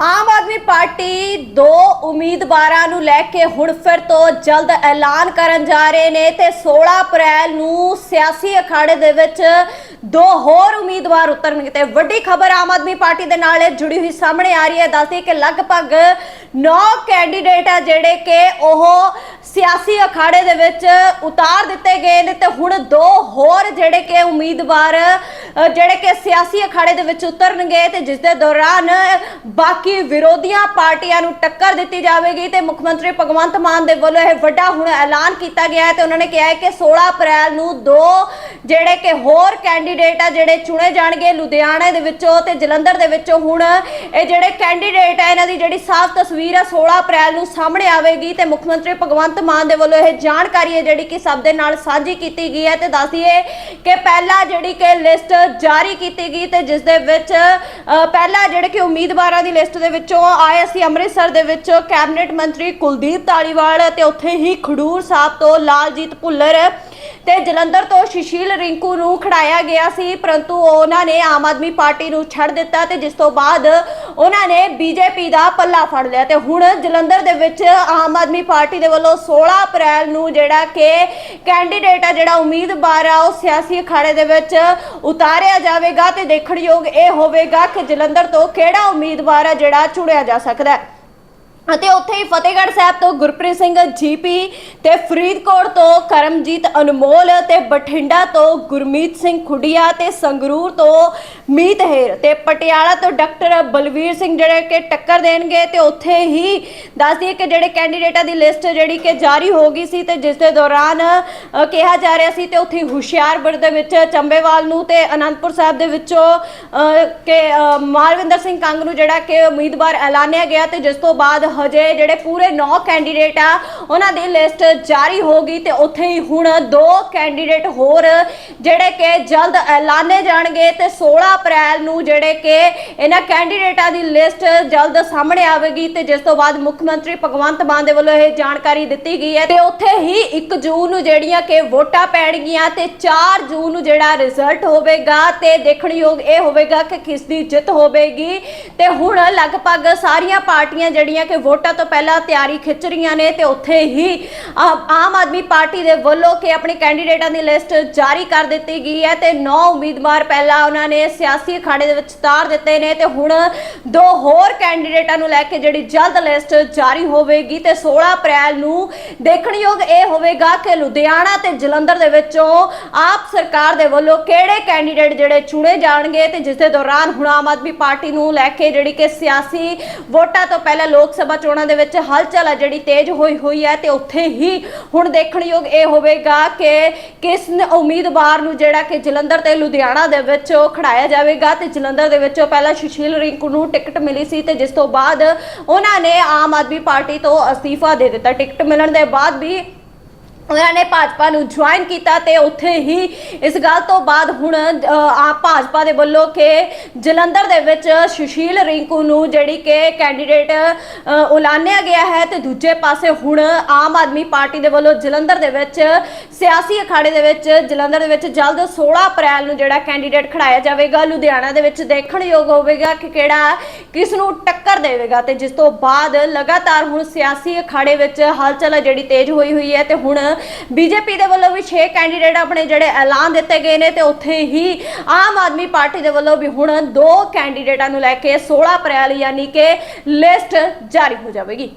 Aam Aadmi party ਦੋ ਉਮੀਦਵਾਰਾਂ ਨੂੰ ਲੈ ਕੇ ਹੁਣ ਫਿਰ ਤੋਂ ਜਲਦ ਐਲਾਨ ਕਰਨ ਜਾ ਰਹੇ ਨੇ ਤੇ 16 ਅਪ੍ਰੈਲ ਨੂੰ ਸਿਆਸੀ ਅਖਾੜੇ ਦੇ ਵਿੱਚ ਦੋ ਹੋਰ ਉਮੀਦਵਾਰ ਉਤਰਨਗੇ ਤੇ ਵੱਡੀ ਖਬਰ ਆਮ ਆਦਮੀ ਪਾਰਟੀ ਦੇ ਨਾਲ ਜੁੜੀ ਹੋਈ ਸਾਹਮਣੇ ਆ ਰਹੀ ਹੈ। ਦੱਸਦੀ ਕਿ ਲਗਭਗ 9 ਕੈਂਡੀਡੇਟ ਆ ਜਿਹੜੇ ਕਿ ਉਹ ਸਿਆਸੀ ਅਖਾੜੇ ਦੇ ਵਿੱਚ ਉਤਾਰ ਦਿੱਤੇ ਗਏ ਨੇ ਤੇ ਹੁਣ ਦੋ ਹੋਰ ਜਿਹੜੇ ਕਿ ਉਮੀਦਵਾਰ ਜਿਹੜੇ ਕਿ ਸਿਆਸੀ ਅਖਾੜੇ ਦੇ ਵਿੱਚ ਉਤਰਨਗੇ ਤੇ ਜਿਸ ਦੇ ਦੌਰਾਨ ਬਾਕੀ ਵਿਰੋਧੀਆਂ ਪਾਰਟੀਆਂ ਨੂੰ ਟੱਕਰ ਦਿੱਤੀ ਜਾਵੇਗੀ ਤੇ ਮੁੱਖ ਮੰਤਰੀ ਭਗਵੰਤ ਮਾਨ ਦੇ ਵੱਲੋਂ ਇਹ ਵੱਡਾ ਹੁਣ ਐਲਾਨ ਕੀਤਾ ਗਿਆ ਹੈ ਤੇ ਉਹਨਾਂ ਨੇ ਕਿਹਾ ਹੈ ਕਿ 16 ਅਪ੍ਰੈਲ ਨੂੰ ਦੋ ਜਿਹੜੇ ਕਿ ਹੋਰ ਕੈਂਡੀਡੇਟ ਆ ਜਿਹੜੇ ਚੁਣੇ ਜਾਣਗੇ ਲੁਧਿਆਣਾ ਦੇ ਵਿੱਚੋਂ ਤੇ ਜਲੰਧਰ ਦੇ ਵਿੱਚੋਂ ਹੁਣ ਇਹ ਜਿਹੜੇ ਕੈਂਡੀਡੇਟ ਆ ਇਹਨਾਂ ਦੀ ਜਿਹੜੀ ਸਾਫ਼ ਤਸਵੀਰ ਆ 16 ਅਪ੍ਰੈਲ ਨੂੰ ਸਾਹਮਣੇ ਆਵੇਗੀ ਤੇ ਮੁੱਖ ਮੰਤਰੀ ਭਗਵੰਤ ਮਾਨ ਦੇ ਵੱਲੋਂ ਇਹ ਜਾਣਕਾਰੀ ਹੈ ਜਿਹੜੀ ਕਿ ਸਭ ਦੇ ਨਾਲ ਸਾਂਝੀ ਕੀਤੀ ਗਈ ਹੈ ਤੇ ਦੱਸ ਦਈਏ ਕਿ ਪਹਿਲਾਂ ਜਿਹੜੀ ਕਿ ਲਿਸਟ ਜਾਰੀ ਕੀਤੀ ਗਈ ਤੇ ਜਿਸ ਦੇ ਵਿੱਚ ਅ, ਪਹਿਲਾਂ ਜਿਹੜੇ ਕਿ ਉਮੀਦਵਾਰਾਂ ਦੀ ਲਿਸਟ ਦੇ ਵਿੱਚੋਂ ਆਏ ਅਸੀਂ ਅੰਮ੍ਰਿਤਸਰ ਦੇ ਵਿੱਚੋਂ ਕੈਬਨਿਟ ਮੰਤਰੀ ਕੁਲਦੀਪ ਧਾਲੀਵਾਲ ਤੇ ਉੱਥੇ ਹੀ ਖਡੂਰ ਸਾਹਿਬ ਤੋਂ ਲਾਲਜੀਤ ਭੁੱਲਰ ਤੇ ਜਲੰਧਰ ਤੋਂ ਸੁਸ਼ੀਲ ਰਿੰਕੂ ਨੂੰ ਖੜਾਇਆ ਗਿਆ ਸੀ, ਪਰੰਤੂ ਉਹਨਾਂ ਨੇ ਆਮ ਆਦਮੀ ਪਾਰਟੀ ਨੂੰ ਛੱਡ ਦਿੱਤਾ ਤੇ ਜਿਸ ਤੋਂ ਬਾਅਦ ਉਹਨਾਂ ਨੇ ਬੀਜੇਪੀ ਦਾ ਪੱਲਾ ਫੜ ਲਿਆ ਤੇ ਹੁਣ ਜਲੰਧਰ ਦੇ ਵਿੱਚ ਆਮ ਆਦਮੀ ਪਾਰਟੀ ਦੇ ਵੱਲੋਂ 16 ਅਪ੍ਰੈਲ ਨੂੰ ਜਿਹੜਾ ਕਿ ਕੈਂਡੀਡੇਟ ਆ, ਜਿਹੜਾ ਉਮੀਦਵਾਰ ਆ, ਉਹ ਸਿਆਸੀ ਅਖਾੜੇ ਦੇ ਵਿੱਚ ਉਤਾਰਿਆ ਜਾਵੇਗਾ ਤੇ ਦੇਖਣਯੋਗ ਇਹ ਹੋਵੇਗਾ ਕਿ ਜਲੰਧਰ ਤੋਂ ਕਿਹੜਾ ਉਮੀਦਵਾਰ ਆ ਜਿਹੜਾ ਚੁਣਿਆ ਜਾ ਸਕਦਾ ਹੈ। ਅਤੇ ਉੱਥੇ ਹੀ ਫਤਿਹਗੜ੍ਹ ਸਾਹਿਬ ਤੋਂ ਗੁਰਪ੍ਰੀਤ ਸਿੰਘ ਜੀਪੀ ਤੇ ਫਰੀਦਕੋਟ ਤੋਂ ਕਰਮਜੀਤ ਅਨਮੋਲ ਤੇ ਬਠਿੰਡਾ ਤੋਂ ਗੁਰਮੀਤ ਸਿੰਘ ਖੁੱਡੀਆ ਤੇ ਸੰਗਰੂਰ ਤੋਂ ਮੀਤ ਹੇਰ ਤੇ ਪਟਿਆਲਾ ਤੋਂ ਡਾਕਟਰ ਬਲਵੀਰ ਸਿੰਘ ਜਿਹੜੇ ਕਿ ਟੱਕਰ ਦੇਣਗੇ ਤੇ ਉੱਥੇ ਹੀ ਦੱਸ ਦਈਏ ਕਿ ਜਿਹੜੇ ਕੈਂਡੀਡੇਟਾਂ ਦੀ ਲਿਸਟ ਜਿਹੜੀ ਕਿ ਜਾਰੀ ਹੋ ਗਈ ਸੀ ਤੇ ਜਿਸ ਦੇ ਦੌਰਾਨ ਕਿਹਾ ਜਾ ਰਿਹਾ ਸੀ ਤੇ ਉੱਥੇ ਹੁਸ਼ਿਆਰਪੁਰ ਦੇ ਵਿੱਚ ਚੰਬੇਵਾਲ ਨੂੰ ਤੇ ਅਨੰਦਪੁਰ ਸਾਹਿਬ ਦੇ ਵਿੱਚੋਂ ਕਿ ਮਾਲਵਿੰਦਰ ਸਿੰਘ ਕੰਗ ਨੂੰ ਜਿਹੜਾ ਕਿ ਉਮੀਦਵਾਰ ਐਲਾਨਿਆ ਗਿਆ ਤੇ ਜਿਸ ਤੋਂ ਬਾਅਦ ਹਜੇ ਜਿਹੜੇ ਪੂਰੇ 9 ਕੈਂਡੀਡੇਟ ਆ, ਉਹਨਾਂ ਦੀ ਲਿਸਟ ਜਾਰੀ ਹੋ ਗਈ ਤੇ ਉੱਥੇ ਹੀ ਹੁਣ ਦੋ ਕੈਂਡੀਡੇਟ ਹੋਰ ਜਿਹੜੇ ਕਿ ਜਲਦ ਐਲਾਨੇ ਜਾਣਗੇ ਤੇ 16 ਅਪ੍ਰੈਲ ਨੂੰ ਜਿਹੜੇ ਕਿ ਇਹਨਾਂ ਕੈਂਡੀਡੇਟਾਂ ਦੀ ਲਿਸਟ ਜਲਦ ਸਾਹਮਣੇ ਆਵੇਗੀ ਤੇ ਜਿਸ ਤੋਂ ਬਾਅਦ ਮੁੱਖ ਮੰਤਰੀ ਭਗਵੰਤ ਮਾਨ ਦੇ ਵੱਲੋਂ ਇਹ ਜਾਣਕਾਰੀ ਦਿੱਤੀ ਗਈ ਹੈ ਤੇ ਉੱਥੇ ਹੀ 1 ਜੂਨ ਨੂੰ ਜਿਹੜੀਆਂ ਕਿ ਵੋਟਾਂ ਪੈਣਗੀਆਂ ਤੇ 4 ਜੂਨ ਨੂੰ ਜਿਹੜਾ ਰਿਜ਼ਲਟ ਹੋਵੇਗਾ ਤੇ ਦੇਖਣਯੋਗ ਇਹ ਹੋਵੇਗਾ ਕਿ ਕਿਸ ਦੀ ਜਿੱਤ ਹੋਵੇਗੀ ਤੇ ਹੁਣ ਲਗਭਗ ਸਾਰੀਆਂ ਪਾਰਟੀਆਂ ਜਿਹੜੀਆਂ ਕਿ ਵੋਟਾਂ ਤੋਂ ਪਹਿਲਾਂ ਤਿਆਰੀ ਖਿੱਚ ਰਹੀਆਂ ਨੇ ਤੇ ਉੱਥੇ ਹੀ ਆਮ ਆਦਮੀ ਪਾਰਟੀ ਦੇ ਵੱਲੋਂ ਕਿ ਆਪਣੀ ਕੈਂਡੀਡੇਟਾਂ ਦੀ ਲਿਸਟ ਜਾਰੀ ਕਰ ਦਿੱਤੀ ਗਈ ਹੈ ਤੇ 9 ਉਮੀਦਵਾਰ ਪਹਿਲਾਂ ਉਹਨਾਂ ਨੇ ਸਿਆਸੀ ਅਖਾੜੇ ਦੇ ਵਿੱਚ ਤਾਰ ਦਿੱਤੇ ਨੇ ਤੇ ਹੁਣ ਦੋ ਹੋਰ ਕੈਂਡੀਡੇਟਾਂ ਨੂੰ ਲੈ ਕੇ ਜਿਹੜੀ ਜਲਦ ਲਿਸਟ ਜਾਰੀ ਹੋਵੇਗੀ ਤੇ 16 ਅਪ੍ਰੈਲ ਨੂੰ ਦੇਖਣਯੋਗ ਇਹ ਹੋਵੇਗਾ ਕਿ ਲੁਧਿਆਣਾ ਤੇ ਜਲੰਧਰ ਦੇ ਵਿੱਚੋਂ ਆਪ ਸਰਕਾਰ ਦੇ ਵੱਲੋਂ ਕਿਹੜੇ ਕੈਂਡੀਡੇਟ ਜਿਹੜੇ ਚੁਣੇ ਜਾਣਗੇ ਤੇ ਜਿਸ ਦੇ ਦੌਰਾਨ ਹੁਣ ਆਮ ਆਦਮੀ ਪਾਰਟੀ ਨੂੰ ਲੈ ਕੇ ਜਿਹੜੀ ਕਿ ਸਿਆਸੀ ਵੋਟਾਂ ਤੋਂ ਪਹਿਲਾਂ ਲੋਕ ਸਭਾ ਚੋਣਾਂ ਦੇ ਵਿੱਚ ਹਲਚਲ ਆ ਜਿਹੜੀ ਤੇਜ਼ ਹੋਈ ਹੋਈ ਹੈ ਤੇ ਉੱਥੇ ਹੀ ਹੁਣ ਦੇਖਣਯੋਗ ਇਹ ਹੋਵੇਗਾ ਕਿ ਕਿਸ ਉਮੀਦਵਾਰ ਨੂੰ ਜਿਹੜਾ ਕਿ ਜਲੰਧਰ ਤੇ ਲੁਧਿਆਣਾ ਦੇ ਵਿੱਚ ਉਹ ਖੜਾਇਆ ਜਾਵੇਗਾ ਤੇ ਜਲੰਧਰ ਦੇ ਵਿੱਚੋਂ ਪਹਿਲਾਂ ਸੁਸ਼ੀਲ ਰਿੰਕੂ ਨੂੰ ਟਿਕਟ ਮਿਲੀ ਸੀ ਤੇ ਜਿਸ ਤੋਂ ਬਾਅਦ ਉਹਨਾਂ ਨੇ ਆਮ ਆਦਮੀ ਪਾਰਟੀ ਤੋਂ ਅਸਤੀਫਾ ਦੇ ਦਿੱਤਾ। ਟਿਕਟ ਮਿਲਣ ਦੇ ਬਾਅਦ ਵੀ ਉਹਨਾਂ ਨੇ ਭਾਜਪਾ ਨੂੰ ਜੁਆਇਨ ਕੀਤਾ ਤੇ ਉੱਥੇ ਹੀ ਇਸ ਗੱਲ ਤੋਂ ਬਾਅਦ ਹੁਣ ਆ ਭਾਜਪਾ ਦੇ ਵੱਲੋਂ ਕਿ ਜਲੰਧਰ ਦੇ ਵਿੱਚ ਸੁਸ਼ੀਲ ਰਿੰਕੂ ਨੂੰ ਜਿਹੜੀ ਕਿ ਕੈਂਡੀਡੇਟ ਉਲਾਨਿਆ ਗਿਆ ਹੈ ਤੇ ਦੂਜੇ ਪਾਸੇ ਹੁਣ ਆਮ ਆਦਮੀ ਪਾਰਟੀ ਦੇ ਵੱਲੋਂ ਜਲੰਧਰ ਦੇ ਵਿੱਚ ਸਿਆਸੀ ਅਖਾੜੇ ਦੇ ਵਿੱਚ ਜਲੰਧਰ ਦੇ ਵਿੱਚ ਜਲਦ 16 ਅਪ੍ਰੈਲ ਨੂੰ ਜਿਹੜਾ ਕੈਂਡੀਡੇਟ ਖੜਾਇਆ ਜਾਵੇਗਾ, ਲੁਧਿਆਣਾ ਦੇ ਵਿੱਚ ਦੇਖਣਯੋਗ ਹੋਵੇਗਾ ਕਿ ਕਿਹੜਾ ਕਿਸ ਨੂੰ ਟੱਕਰ ਦੇਵੇਗਾ ਤੇ ਜਿਸ ਤੋਂ ਬਾਅਦ ਲਗਾਤਾਰ ਹੁਣ ਸਿਆਸੀ ਅਖਾੜੇ ਵਿੱਚ ਹਲਚਲ ਹੈ ਜਿਹੜੀ ਤੇਜ਼ ਹੋਈ ਹੋਈ ਹੈ ਤੇ ਹੁਣ ਬੀਜੇਪੀ ਦੇ ਵੱਲੋਂ ਵੀ 6 ਕੈਂਡੀਡੇਟ ਆਪਣੇ ਜਿਹੜੇ ਐਲਾਨ ਦਿੱਤੇ ਗਏ ਨੇ ਤੇ ਉੱਥੇ ਹੀ ਆਮ ਆਦਮੀ ਪਾਰਟੀ ਦੇ ਵੱਲੋਂ ਵੀ ਹੁਣ ਦੋ ਕੈਂਡੀਡੇਟਾਂ ਨੂੰ ਲੈ ਕੇ 16 ਅਪ੍ਰੈਲ ਯਾਨੀ ਕਿ ਲਿਸਟ ਜਾਰੀ ਹੋ ਜਾਵੇਗੀ।